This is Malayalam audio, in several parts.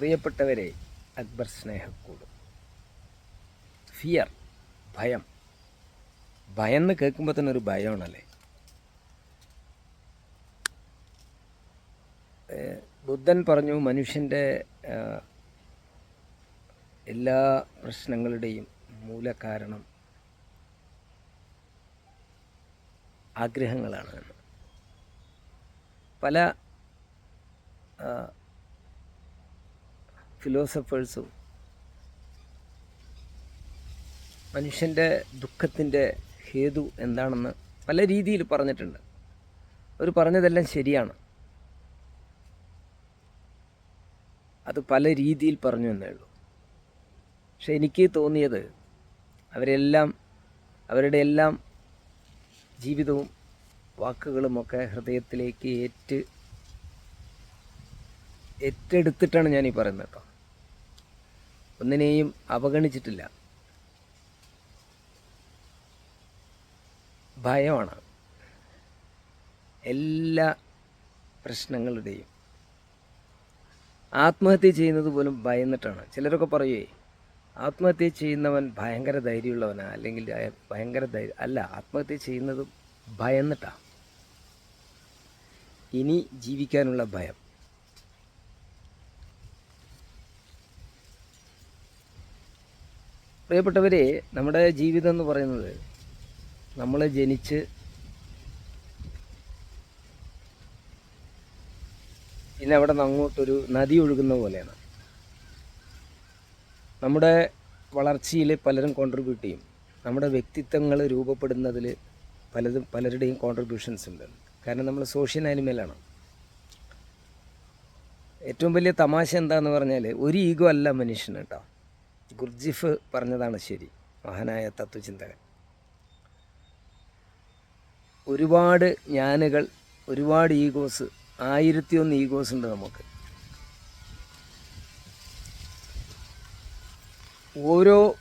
പ്രിയപ്പെട്ടവരെ അക്ബർ സ്നേഹക്കൂട് ഫിയർ ഭയം ഭയം. എന്ന് കേൾക്കുമ്പോൾ തന്നെ ഒരു ഭയമാണല്ലേ? ബുദ്ധൻ പറഞ്ഞു മനുഷ്യന്റെ എല്ലാ പ്രശ്നങ്ങളുടെയും മൂലകാരണം ആഗ്രഹങ്ങളാണ് പല ഫിലോസഫേഴ്സും മനുഷ്യന്റെ ദുഃഖത്തിന്റെ ഹേതു എന്താണെന്ന് പല രീതിയിൽ പറഞ്ഞിട്ടുണ്ട്. അവർ പറഞ്ഞതെല്ലാം ശരിയാണ്. അത് പല രീതിയിൽ പറഞ്ഞു എന്നേ ഉള്ളൂ. പക്ഷെ എനിക്ക് തോന്നിയത് അവരെല്ലാം അവരുടെ എല്ലാം ജീവിതവും വാക്കുകളുമൊക്കെ ഹൃദയത്തിലേക്ക് ഏറ്റ് ഏറ്റെടുത്തിട്ടാണ് ഞാൻ ഈ പറയുന്നത് കേട്ടോ. ഒന്നിനെയും അവഗണിച്ചിട്ടില്ല. ഭയമാണ്. എല്ലാ പ്രശ്നങ്ങളുടെയും. ആത്മഹത്യ ചെയ്യുന്നത് പോലും ഭയന്നിട്ടാണ്. ചിലരൊക്കെ പറയുവേ ആത്മഹത്യ ചെയ്യുന്നവൻ ഭയങ്കര ധൈര്യമുള്ളവനാ അല്ലെങ്കിൽ ഭയങ്കര ധൈര്യം അല്ല ആത്മഹത്യ ചെയ്യുന്നത് ഭയന്നിട്ടാണ് ഇനി ജീവിക്കാനുള്ള ഭയം. പ്രിയപ്പെട്ടവരെ നമ്മുടെ ജീവിതം എന്ന് പറയുന്നത് നമ്മൾ ജനിച്ച് പിന്നെ അവിടെ നിന്ന് അങ്ങോട്ടൊരു നദി ഒഴുകുന്ന പോലെയാണ്. നമ്മുടെ വളർച്ചയിൽ പലരും കോൺട്രിബ്യൂട്ട് ചെയ്യും. നമ്മുടെ വ്യക്തിത്വങ്ങൾ രൂപപ്പെടുന്നതിൽ പലതും പലരുടെയും കോൺട്രിബ്യൂഷൻസ് ഉണ്ട്. കാരണം നമ്മൾ സോഷ്യൽ ആനിമലാണ് ഏറ്റവും വലിയ തമാശ എന്താന്ന് പറഞ്ഞാൽ ഒരു ഈഗോ അല്ല മനുഷ്യന് കേട്ടോ. ഗുർജിഫ് പറഞ്ഞതാണ് ശരി. മഹാനായ തത്വചിന്തകൻ ഒരുപാട് ഞാനുകൾ ഒരുപാട് ഈഗോസ് ആയിരത്തി ഒന്ന് ഈഗോസ് ഉണ്ട് നമുക്ക്. ഓരോ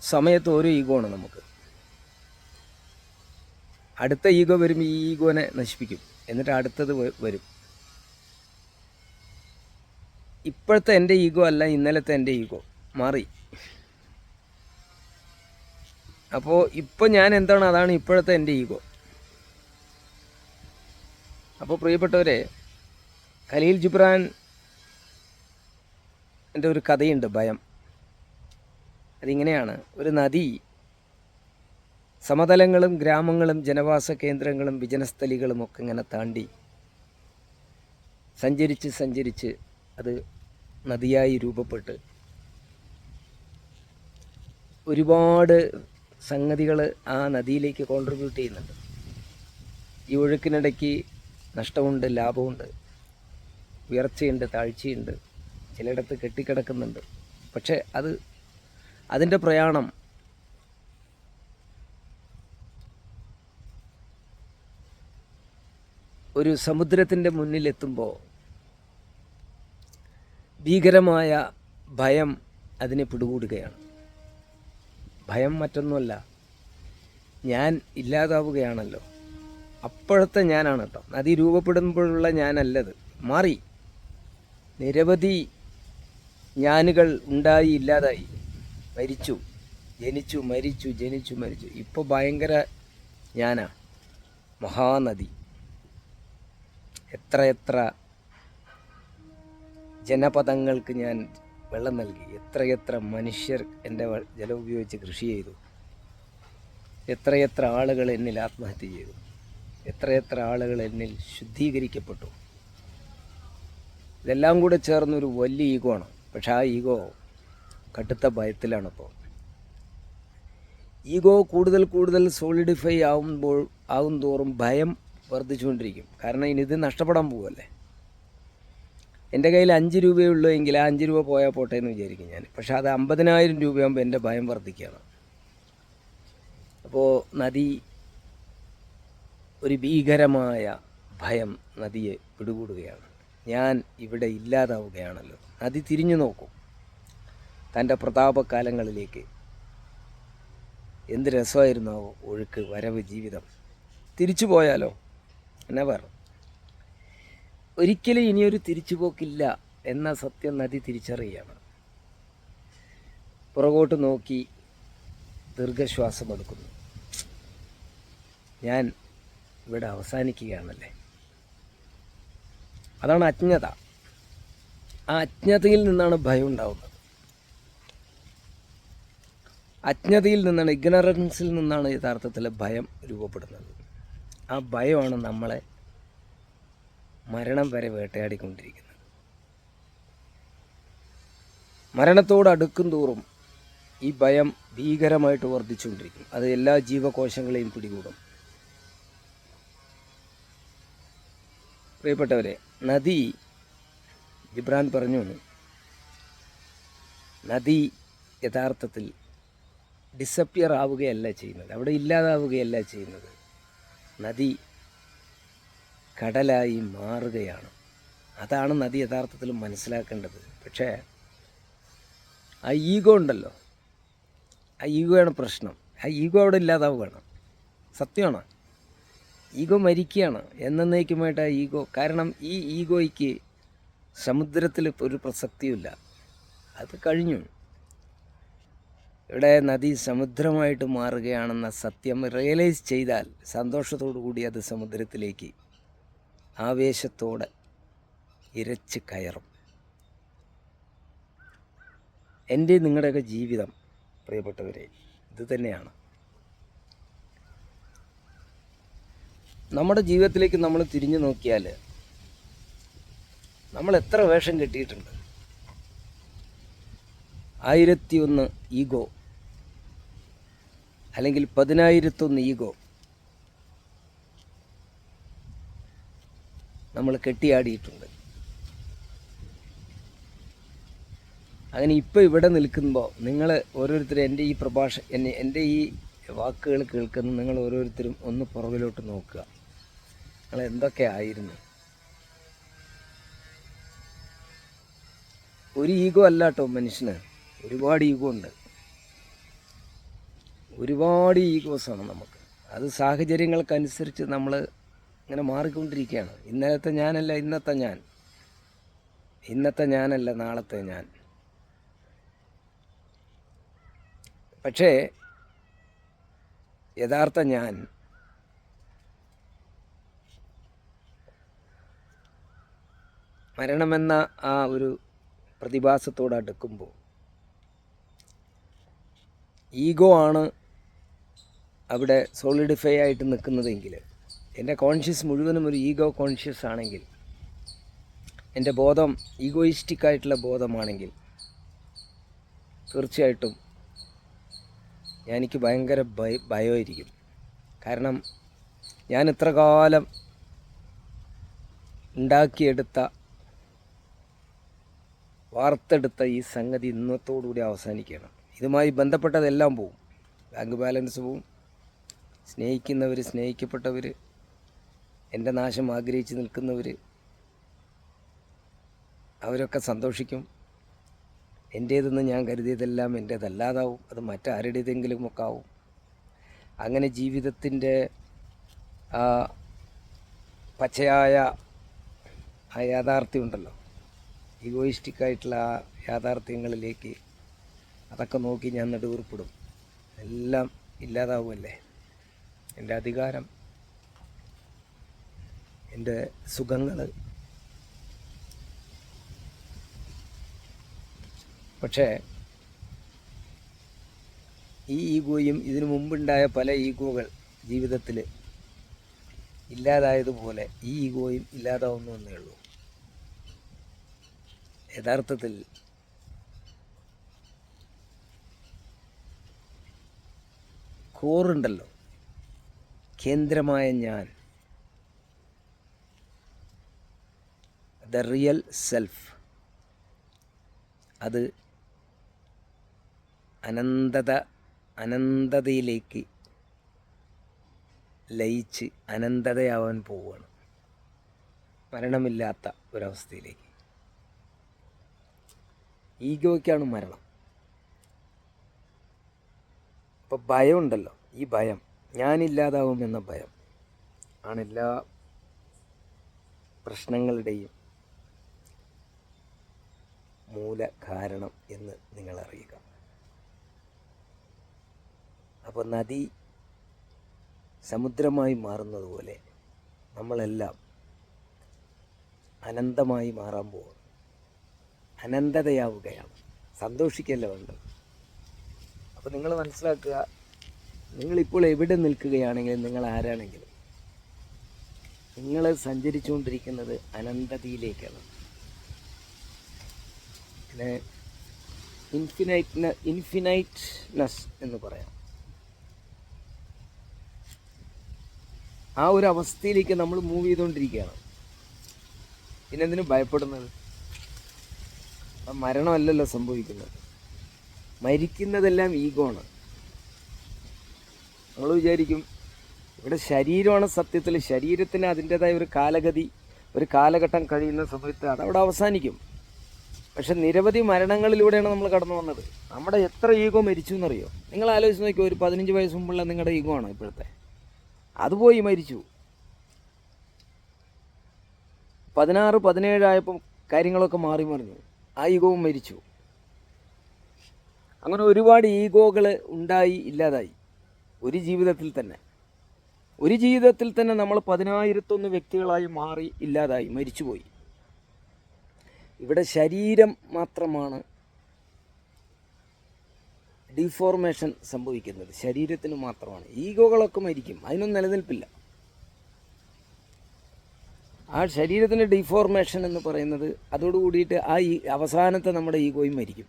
സമയത്ത് ഓരോ ഈഗോ ആണ് നമുക്ക്. അടുത്ത ഈഗോ വരുമ്പോൾ ഈ ഈഗോനെ നശിപ്പിക്കും. എന്നിട്ട് അടുത്തത് വരും. ഇപ്പോഴത്തെ എന്റെ ഈഗോ അല്ല ഇന്നലത്തെ എന്റെ ഈഗോ. മാറി. അപ്പോൾ ഇപ്പോൾ ഞാൻ എന്താണ്? അതാണ് ഇപ്പോഴത്തെ എന്റെ ഈഗോ. അപ്പോൾ പ്രിയപ്പെട്ടവരെ ഖലീൽ ജിബ്രാൻ എന്റെ ഒരു കഥയുണ്ട് ഭയം. അതിങ്ങനെയാണ്. ഒരു നദി സമതലങ്ങളും ഗ്രാമങ്ങളും ജനവാസ കേന്ദ്രങ്ങളും വിജനസ്ഥലികളും ഒക്കെ ഇങ്ങനെ താണ്ടി സഞ്ചരിച്ച് സഞ്ചരിച്ച് അത് നദിയായി രൂപപ്പെട്ട് ഒരുപാട് സംഗതികൾ ആ നദിയിലേക്ക് കോൺട്രിബ്യൂട്ട് ചെയ്യുന്നുണ്ട്. ഈ ഒഴുക്കിനിടയ്ക്ക് നഷ്ടമുണ്ട് ലാഭമുണ്ട് ഉയർച്ചയുണ്ട് താഴ്ചയുണ്ട് ചിലയിടത്ത് കെട്ടിക്കിടക്കുന്നുണ്ട്. പക്ഷേ അത് അതിന്റെ പ്രയാണം ഒരു സമുദ്രത്തിന്റെ മുന്നിലെത്തുമ്പോൾ ഭീകരമായ ഭയം അതിനെ പിടികൂടുകയാണ്. ഭയം മറ്റൊന്നുമല്ല. ഞാൻ ഇല്ലാതാവുകയാണല്ലോ. അപ്പോഴത്തെ ഞാനാണ് കേട്ടോ. നദി രൂപപ്പെടുമ്പോഴുള്ള ഞാനല്ലത്. മാറി. നിരവധി ഞാനുകൾ ഉണ്ടായി ഇല്ലാതായി. മരിച്ചു. ജനിച്ചു മരിച്ചു ജനിച്ചു മരിച്ചു. ഇപ്പോൾ ഭയങ്കര ഞാനാ. മഹാനദി. എത്ര എത്ര ജനപദങ്ങൾക്ക് ഞാൻ വെള്ളം നൽകി. എത്രയെത്ര മനുഷ്യർ എന്റെ ജലം ഉപയോഗിച്ച് കൃഷി ചെയ്തു. എത്രയെത്ര ആളുകൾ എന്നിൽ ആത്മഹത്യ ചെയ്തു. എത്രയെത്ര ആളുകൾ എന്നിൽ ശുദ്ധീകരിക്കപ്പെട്ടു. ഇതെല്ലാം കൂടെ ചേർന്നൊരു വലിയ ഈഗോ ആണ്. പക്ഷെ ആ ഈഗോ കടുത്ത ഭയത്തിലാണ് ഇപ്പോൾ. ഈഗോ കൂടുതൽ കൂടുതൽ സോളിഡിഫൈ ആവുമ്പോൾ ആകും തോറും ഭയം വർദ്ധിച്ചുകൊണ്ടിരിക്കും. കാരണം ഇനി ഇത് നഷ്ടപ്പെടാൻ പോവല്ലേ എന്റെ കയ്യിൽ അഞ്ച് രൂപയേ ഉള്ളൂ എങ്കിൽ ആ അഞ്ച് രൂപ പോയാൽ പോട്ടെ എന്ന് വിചാരിക്കും ഞാൻ. പക്ഷേ അത് അമ്പതിനായിരം രൂപയാകുമ്പോൾ എന്റെ ഭയം വർദ്ധിക്കുകയാണ്. അപ്പോൾ നദി ഒരു ഭീകരമായ ഭയം നദിയെ പിടികൂടുകയാണ്. ഞാൻ ഇവിടെ ഇല്ലാതാവുകയാണല്ലോ. നദി തിരിഞ്ഞു നോക്കും. തന്റെ പ്രതാപകാലങ്ങളിലേക്ക് എന്ത് രസമായിരുന്നു ഒഴുക്ക് വരവ് ജീവിതം. തിരിച്ചു പോയാലോ? നെവർ ഒരിക്കലും ഇനിയൊരു തിരിച്ചുപോക്കില്ല എന്ന സത്യം നദി തിരിച്ചറിയുകയാണ്. പുറകോട്ട് നോക്കി ദീർഘശ്വാസം എടുക്കുന്നു. ഞാൻ ഇവിടെ അവസാനിക്കുകയാണല്ലേ? അതാണ് അജ്ഞത. ആ അജ്ഞതയിൽ നിന്നാണ് ഭയം ഉണ്ടാവുന്നത്. അജ്ഞതയിൽ നിന്നാണ് ഇഗ്നറൻസിൽ നിന്നാണ് യഥാർത്ഥത്തിൽ ഭയം രൂപപ്പെടുന്നത്. ആ ഭയമാണ് നമ്മളെ മരണം വരെ വേട്ടയാടിക്കൊണ്ടിരിക്കുന്നത്. മരണത്തോട് അടുക്കും തോറും ഈ ഭയം ഭീകരമായിട്ട് വർദ്ധിച്ചുകൊണ്ടിരിക്കും അത് എല്ലാ ജീവകോശങ്ങളെയും പിടികൂടും. പ്രിയപ്പെട്ടവരെ നദി ജിബ്രാൻ പറഞ്ഞു നദി യഥാർത്ഥത്തിൽ ഡിസപ്പിയർ ആവുകയല്ല ചെയ്യുന്നത്. അവിടെ ഇല്ലാതാവുകയല്ല ചെയ്യുന്നത്. നദി കടലായി മാറുകയാണ്. അതാണ് നദി യഥാർത്ഥത്തിൽ മനസ്സിലാക്കേണ്ടത്. പക്ഷേ ആ ഈഗോ ഉണ്ടല്ലോ. ആ ഈഗോയാണ് പ്രശ്നം. ആ ഈഗോ അവിടെ ഇല്ലാതാവുകയാണ്. സത്യമാണ്? ഈഗോ മരിക്കുകയാണ്. എന്നേക്കുമായിട്ട് ആ ഈഗോ കാരണം ഈ ഈഗോയ്ക്ക് സമുദ്രത്തിൽ ഒരു പ്രസക്തിയുമില്ല. അത് കഴിഞ്ഞു. ഇവിടെ നദി സമുദ്രമായിട്ട് മാറുകയാണെന്ന സത്യം റിയലൈസ് ചെയ്താൽ സന്തോഷത്തോടു കൂടി അത് സമുദ്രത്തിലേക്ക് ആവേശത്തോടെ ഇരച്ച് കയറും. എന്റെ നിങ്ങളുടെയൊക്കെ ജീവിതം പ്രിയപ്പെട്ടവരെ ഇത് തന്നെയാണ്. നമ്മുടെ ജീവിതത്തിലേക്ക് നമ്മൾ തിരിഞ്ഞു നോക്കിയാൽ നമ്മൾ എത്ര വേഷം കെട്ടിയിട്ടുണ്ട്. ആയിരത്തി ഒന്ന് ഈഗോ അല്ലെങ്കിൽ പതിനായിരത്തൊന്ന് ഈഗോ നമ്മൾ കെട്ടിയാടിയിട്ടുണ്ട്. അങ്ങനെ ഇപ്പോൾ ഇവിടെ നിൽക്കുമ്പോൾ നിങ്ങൾ ഓരോരുത്തരും എന്റെ ഈ പ്രഭാഷ എന്നെ എന്റെ ഈ വാക്കുകൾ കേൾക്കുന്ന നിങ്ങൾ ഓരോരുത്തരും ഒന്ന് പുറകിലോട്ട് നോക്കുക. നിങ്ങൾ എന്തൊക്കെ ആയിരുന്നു? ഒരു ഈഗോ അല്ല കേട്ടോ മനുഷ്യന്. ഒരുപാട് ഈഗോ ഉണ്ട്. ഒരുപാട് ഈഗോസാണ് നമുക്ക്. അത് സാഹചര്യങ്ങൾക്കനുസരിച്ച് നമ്മൾ ഇങ്ങനെ മാറിക്കൊണ്ടിരിക്കുകയാണ്. ഇന്നലത്തെ ഞാനല്ല ഇന്നത്തെ ഞാൻ. ഇന്നത്തെ ഞാനല്ല നാളത്തെ ഞാൻ. പക്ഷേ യഥാർത്ഥ ഞാൻ മരണമെന്ന ആ ഒരു പ്രതിഭാസത്തോട് അടുക്കുമ്പോൾ ഈഗോ ആണ് അവിടെ സോളിഡിഫൈ ആയിട്ട് നിൽക്കുന്നതെങ്കിൽ എന്റെ കോൺഷ്യസ് മുഴുവനും ഒരു ഈഗോ കോൺഷ്യസ് ആണെങ്കിൽ എന്റെ ബോധം ഈഗോയിസ്റ്റിക് ആയിട്ടുള്ള ബോധമാണെങ്കിൽ തീർച്ചയായിട്ടും എനിക്ക് ഭയങ്കര ഭയ ഭയമായിരിക്കും. കാരണം ഞാൻ ഇത്ര കാലം ഉണ്ടാക്കിയെടുത്ത വാർത്തെടുത്ത ഈ സംഗതി ഇന്നത്തോടുകൂടി അവസാനിക്കണം ഇതുമായി ബന്ധപ്പെട്ടതെല്ലാം പോവും. ബാങ്ക് ബാലൻസ് പോവും. സ്നേഹിക്കുന്നവർ സ്നേഹിക്കപ്പെട്ടവർ എന്റെ നാശം ആഗ്രഹിച്ച് നിൽക്കുന്നവർ അവരൊക്കെ സന്തോഷിക്കും. എന്റേതെന്ന് ഞാൻ കരുതിയതെല്ലാം എന്റേതല്ലാതാവും. അത് മറ്റാരുടേതെങ്കിലും ഒക്കെ ആവും. അങ്ങനെ ജീവിതത്തിന്റെ പച്ചയായ ആ യാഥാർത്ഥ്യമുണ്ടല്ലോ. ഈഗോയിസ്റ്റിക്കായിട്ടുള്ള ആ യാഥാർത്ഥ്യങ്ങളിലേക്ക് അതൊക്കെ നോക്കി ഞാൻ നെടുവീർപ്പിടും. എല്ലാം ഇല്ലാതാവുമല്ലേ? എന്റെ അധികാരം എന്റെ സുഖങ്ങൾ പക്ഷേ ഈ ഈഗോയും ഇതിനു മുമ്പുണ്ടായ പല ഈഗോകൾ ജീവിതത്തിൽ ഇല്ലാതായതുപോലെ ഈ ഈഗോയും ഇല്ലാതാവുന്നു എന്നേ ഉള്ളൂ. യഥാർത്ഥത്തിൽ കോറുണ്ടല്ലോ. കേന്ദ്രമായ ഞാൻ ദ റിയൽ സെൽഫ്. അത് അനന്തത അനന്തതയിലേക്ക് ലയിച്ച് അനന്തതയാവാൻ പോവുകയാണ്. മരണമില്ലാത്ത ഒരവസ്ഥയിലേക്ക്. ഈഗോയ്ക്കാണ് മരണം. അപ്പോൾ ഭയമുണ്ടല്ലോ ഈ ഭയം. ഞാനില്ലാതാവുമെന്ന ഭയം. ആണ് എല്ലാ പ്രശ്നങ്ങളുടെയും മൂല കാരണം എന്ന് നിങ്ങൾ അറിയുക അപ്പോൾ നദി സമുദ്രമായി മാറുന്നതുപോലെ നമ്മളെല്ലാം അനന്തമായി മാറാൻ പോകും അനന്തതയാവുകയാണ്. സന്തോഷിക്കല്ല വേണ്ടത്? അപ്പോൾ നിങ്ങൾ മനസ്സിലാക്കുക നിങ്ങളിപ്പോൾ എവിടെ നിൽക്കുകയാണെങ്കിലും നിങ്ങൾ ആരാണെങ്കിലും നിങ്ങൾ സഞ്ചരിച്ചുകൊണ്ടിരിക്കുന്നത് അനന്തതയിലേക്കാണ്. പിന്നെ ഇൻഫിനൈറ്റ് ഇൻഫിനൈറ്റ്നെസ് എന്ന് പറയാം. ആ ഒരു അവസ്ഥയിലേക്ക് നമ്മൾ മൂവ് ചെയ്തുകൊണ്ടിരിക്കുകയാണ്. പിന്നെ എന്തിനു ഭയപ്പെടുന്നത്? മരണമല്ലല്ലോ സംഭവിക്കുന്നത്. മരിക്കുന്നതെല്ലാം ഈഗോ ആണ്. നമ്മൾ വിചാരിക്കും ഇവിടെ ശരീരമാണ് സത്യത്തിൽ ശരീരത്തിന് അതിന്റെതായ ഒരു കാലഗതി ഒരു കാലഘട്ടം കഴിയുന്ന സമയത്ത് അവിടെ അവസാനിക്കും. പക്ഷെ നിരവധി മരണങ്ങളിലൂടെയാണ് നമ്മൾ കടന്നു വന്നത്. നമ്മുടെ എത്ര ഈഗോ മരിച്ചു എന്നറിയോ? നിങ്ങൾ ആലോചിച്ച് നോക്കിയോ ഒരു പതിനഞ്ച് വയസ്സ് മുമ്പുള്ള നിങ്ങളുടെ ഈഗോ ആണോ ഇപ്പോഴത്തെ? അതുപോയി മരിച്ചു. പതിനാറ് പതിനേഴായപ്പം കാര്യങ്ങളൊക്കെ മാറി മറിഞ്ഞു. ആ ഈഗോവും മരിച്ചു. അങ്ങനെ ഒരുപാട് ഈഗോകൾ ഉണ്ടായി ഇല്ലാതായി. ഒരു ജീവിതത്തിൽ തന്നെ. ഒരു ജീവിതത്തിൽ തന്നെ നമ്മൾ പതിനായിരത്തൊന്ന് വ്യക്തികളായി മാറി ഇല്ലാതായി മരിച്ചുപോയി. ഇവിടെ ശരീരം മാത്രമാണ് ഡിഫോർമേഷൻ സംഭവിക്കുന്നത്. ശരീരത്തിന് മാത്രമാണ്. ഈഗോകളൊക്കെ മരിക്കും. അതിനൊന്നും നിലനിൽപ്പില്ല. ആ ശരീരത്തിന്റെ ഡിഫോർമേഷൻ എന്ന് പറയുന്നത് അതോട് കൂടിയിട്ട് ആ ഈ അവസാനത്തെ നമ്മുടെ ഈഗോയും മരിക്കും.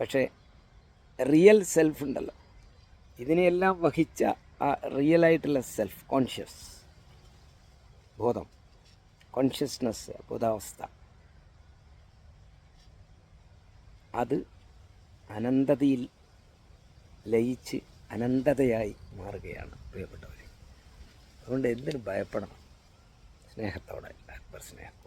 പക്ഷേ റിയൽ സെൽഫ് ഉണ്ടല്ലോ. ഇതിനെയെല്ലാം വഹിച്ച ആ റിയലായിട്ടുള്ള സെൽഫ് കോൺഷ്യസ് ബോധം. കോൺഷ്യസ്നസ് ബോധാവസ്ഥ അത് അനന്തതയിൽ ലയിച്ച് അനന്തതയായി മാറുകയാണ് പ്രിയപ്പെട്ടവർ അതുകൊണ്ട് എന്തിനും ഭയപ്പെടണം. സ്നേഹത്തോടെ അക്ബർ സ്നേഹത്തോടെ